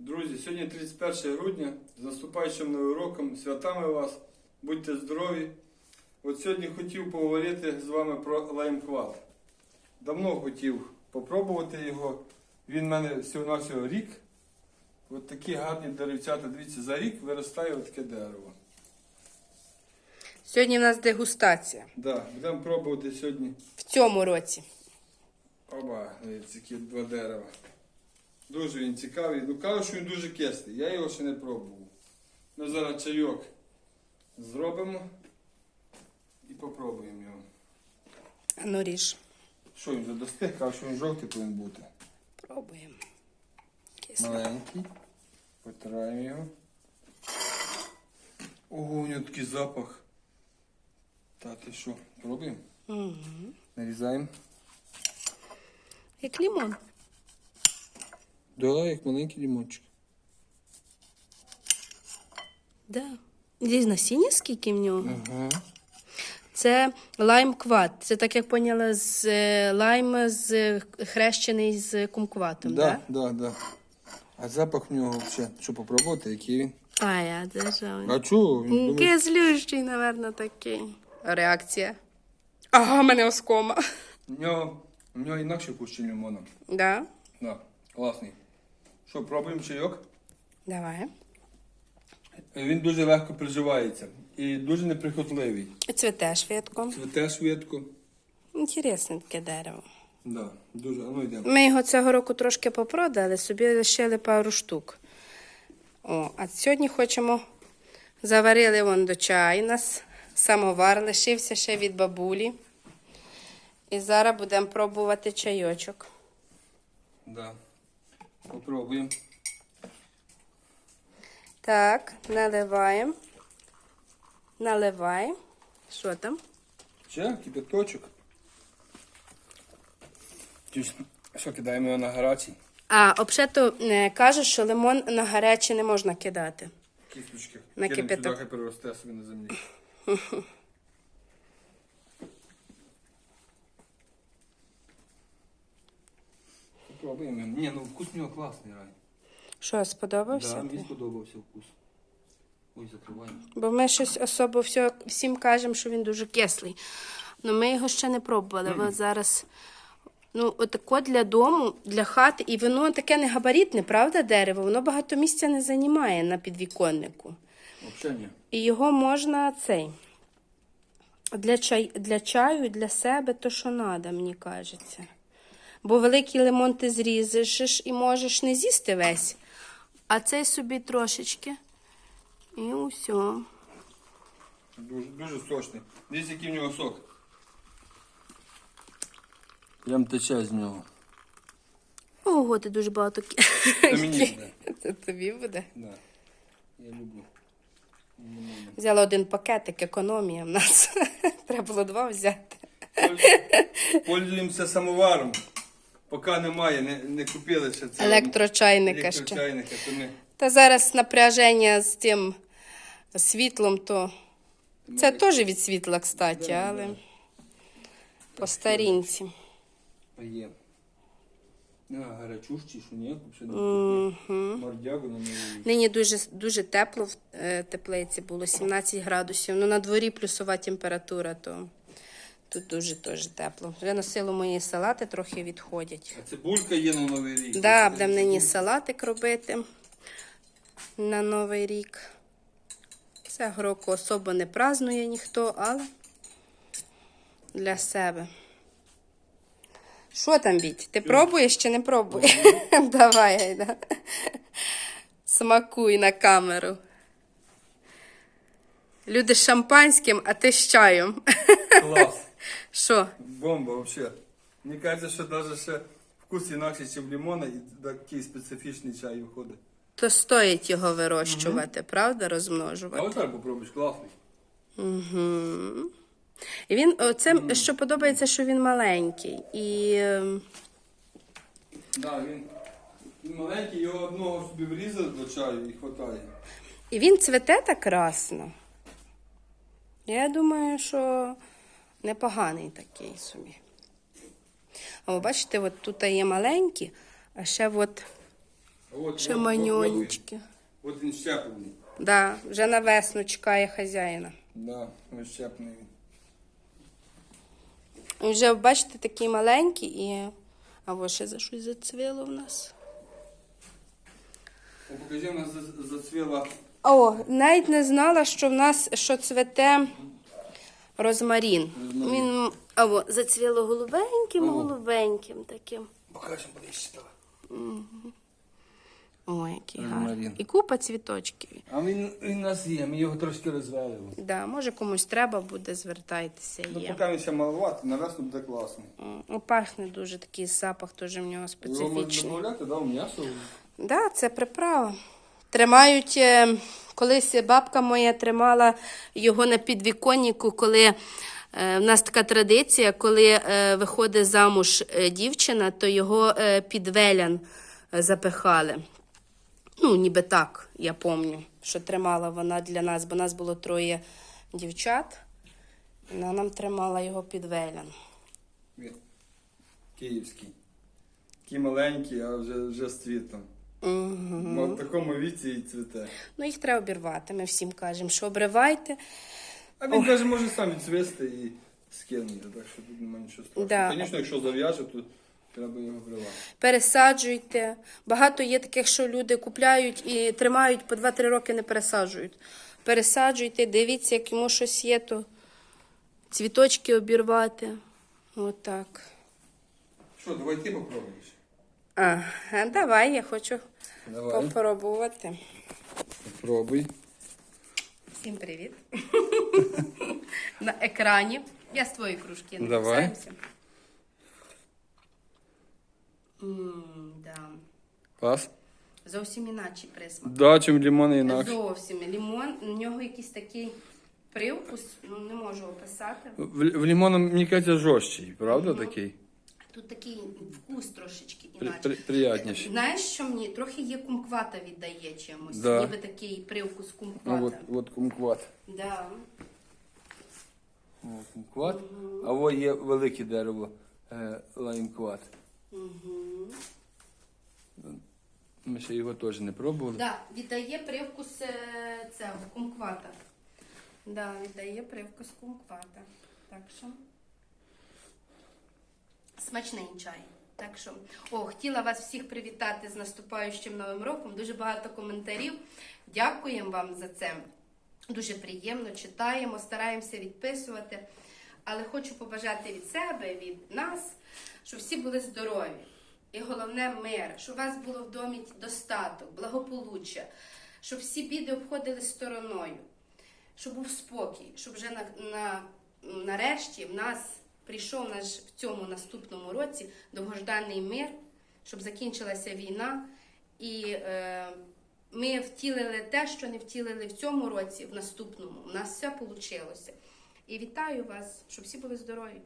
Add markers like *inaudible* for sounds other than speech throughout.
Друзі, сьогодні 31 грудня, з наступаючим новим роком, святами вас, будьте здорові. От сьогодні хотів поговорити з вами про лаймкват. Давно хотів попробувати його. Він в мене всього-навсього рік. От такі гарні деревцята. Дивіться, за рік виростає таке дерево. Сьогодні в нас дегустація. Да, будемо пробувати сьогодні. В цьому році. Оба, дивіться, які два дерева. Дуже він цікавий. Ну кажуть, що він дуже кислий. Я його ще не пробував. Ми зараз чайок зробимо і попробуємо його. Ну, ріж. Що він достиг? Кажуть, що він жовтий повинен бути. Пробуємо. Кисло. Маленький. Потираємо його. Ого, у нього такий запах. Та ти що, пробуємо? Угу. Нарізаємо. Як лімон. Да, як маленький лімончик. Да. Десь насіння скільки в нього? Ага. Це лайм кват. Це так як поняла з е, лайм з е, хрещений з кумкватом, Да, так? да, да. А запах в нього взагалі, що попробувати, який він? А я держав. А чого? Він думає, Кислющий, напевно, такий. Реакція. Ага, мене оскома. в нього, в нього інакше вкус, ніж лимона. Да? Да, класний. Що, пробуємо чайок? Давай. Він дуже легко приживається і дуже неприхотливий. Цвіте швидко. Цвіте швидко. Інтересне таке дерево. Да, дуже, ну йдемо. Ми його цього року трошки попродали, собі лишили пару штук. О, а сьогодні хочемо заварили вон до чаю. Нас самовар лишився ще від бабулі. І зараз будемо пробувати чайочок. Да. Попробуємо. Так, наливаємо. Наливаємо. Що там? Ще кипяточок. Що, кидаємо його на гарячий? А, взагалі е, кажуть, що лимон на гаряче не можна кидати. Кісточки. На кипяток. хай переросте собі на землі. *laughs* Попробуємо. Ні, ну вкус в нього класний, Рай. Що, сподобався? Да, тобі? мені сподобався вкус. Ой, закриваємо. Бо ми щось особо все, всім кажемо, що він дуже кислий. Ну ми його ще не пробували. От зараз. Ну, отако для дому, для хати, і воно таке не габаритне, правда, дерево? Воно багато місця не займає на підвіконнику. Взагалі ні. І його можна цей. Для, чай, для чаю, для себе то, що треба, мені кажеться. Бо великий лимон ти зрізеш і можеш не з'їсти весь, а цей собі трошечки. І усе. Дуже, дуже сочний. Дивіться, який в нього сок. Прям тече з нього. Ого, ти дуже багато кі- Це мені буде. *laughs* Це тобі буде. Да. Я люблю. Взяла один пакетик, економія в нас. *laughs* Треба було два взяти. Пользу- Пользуємося самоваром. Поки немає, не, не купили ще це. Електрочайника ще. Електрочайника, то ми Та зараз напряження з тим світлом, то це теж від світла, кстати, але по старінці. є. А, гарячущий, що ні, взагалі не Мордягу на неї. Нині дуже, дуже тепло в е, теплиці було 17 градусів. Ну на дворі плюсова температура, то тут дуже теж тепло. Вже на мої салати трохи відходять. А цибулька є на Новий рік. Да, будемо нині салатик робити на Новий рік. Цього року особо не празднує ніхто, але для себе. Що там, Біть? Ти пробуєш чи не пробуєш? *laughs* Давай, Гайда. Смакуй на камеру. Люди з шампанським, а ти з чаєм. Клас. Що? Бомба взагалі. Мені кажеться, що навіть ще вкус інакше, ніж лимона, і такий специфічний чай виходить. То стоїть його вирощувати, правда, А розмножувати. ось так попробуєш, класний. Угу. І він, оце, що подобається, що він маленький. І ем, Да, він, він маленький, його одного собі врізали до чаю і хватає. І він цвете так красно. Я думаю, що непоганий такий собі. А ви бачите, от тут є маленькі, а ще от От, Ще от, от, маньонечки. От, от він щеплений. Да, вже на весну чекає хазяїна. Да, ось щеплений він. І вже, бачите, такий маленький і. А ось ще за щось зацвіло в нас. О, покажи, у нас зацвіла О, навіть не знала, що в нас що цвете розмарін. Розмарін. Він або зацвіло голубеньким, Ого. голубеньким таким. Покажемо ближче. давай. Ой, який Розмарін. гарний. І купа цвіточків. А він, він у нас є, ми його трошки розвели. Да, може комусь треба буде, звертайтеся. Ну, Є. поки він ще маловато, на весну буде класно. М, пахне дуже такий запах, теж в нього Його можна специфічний. додати, да, в м'ясо. Да, це приправа. Тримають, е, колись бабка моя тримала його на підвіконнику, коли е, в нас така традиція, коли е, виходить замуж е, дівчина, то його під велян запихали. Ну, ніби так, я пам'ятаю, що тримала вона для нас, бо нас було троє дівчат. Вона нам тримала його під велян. Київський. Такий маленький, а вже, вже з цвітом. Угу. В такому віці і цвіте. Ну, їх треба обірвати. Ми всім кажемо, що обривайте. А він навіть може сам відцвісти і скинути, так що тут немає нічого страшного. Да. Звісно, якщо зав'яже, то треба його вривати. пересаджуйте. Багато є таких, що люди купляють і тримають по 2-3 роки не пересаджують. Пересаджуйте, дивіться, як йому щось є, то цвіточки обірвати. Отак. Що, давай ти попробуєш. А, давай, я хочу Давай. попробувати. Попробуй. Всім привіт. *laughs* На екрані. Я з твоєї кружки не Давай. да. Клас. Зовсім інакший присмак. Да, чим лимон інакше. Зовсім. Лімон, у нього якийсь такий привкус, ну не можу описати. В, в лимону, мені кажеться, жорсткий, правда такий? Тут такий вкус трошечки інакше. при, приятніший. Знаєш, що мені трохи є кумквата віддає чимось. Да. Ніби такий привкус Ну, кумквата. от, от кумкват. Да. О, кумкват. А во є велике дерево е, лаймкват. Угу. Ми ще його теж не пробували. Да, віддає привкус е, цього кумквата. Да, віддає привкус кумквата. Так що. Смачний чай. Так що, о, хотіла вас всіх привітати з наступаючим новим роком. Дуже багато коментарів. Дякуємо вам за це. Дуже приємно читаємо, стараємося відписувати. Але хочу побажати від себе, від нас, щоб всі були здорові. І головне мир, щоб у вас було в домі достаток, благополуччя, щоб всі біди обходили стороною, щоб був спокій, щоб вже на, на, нарешті в нас прийшов наш в цьому наступному році довгожданий мир, щоб закінчилася війна, і е, ми втілили те, що не втілили в цьому році, в наступному. У нас все вийшло. І вітаю вас, щоб всі були здорові.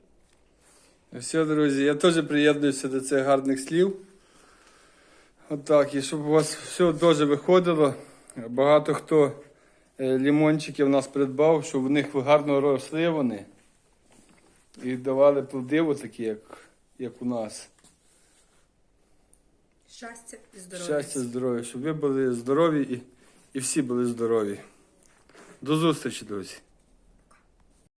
Все, друзі, я теж приєднуюся до цих гарних слів. Отак, і щоб у вас все дуже виходило. Багато хто е, лімончиків у нас придбав, щоб в них гарно росли вони. І давали плоди такі, як, як у нас. Щастя і здоров'я. Щастя, здоров'я, щоб ви були здорові і, і всі були здорові. До зустрічі, друзі.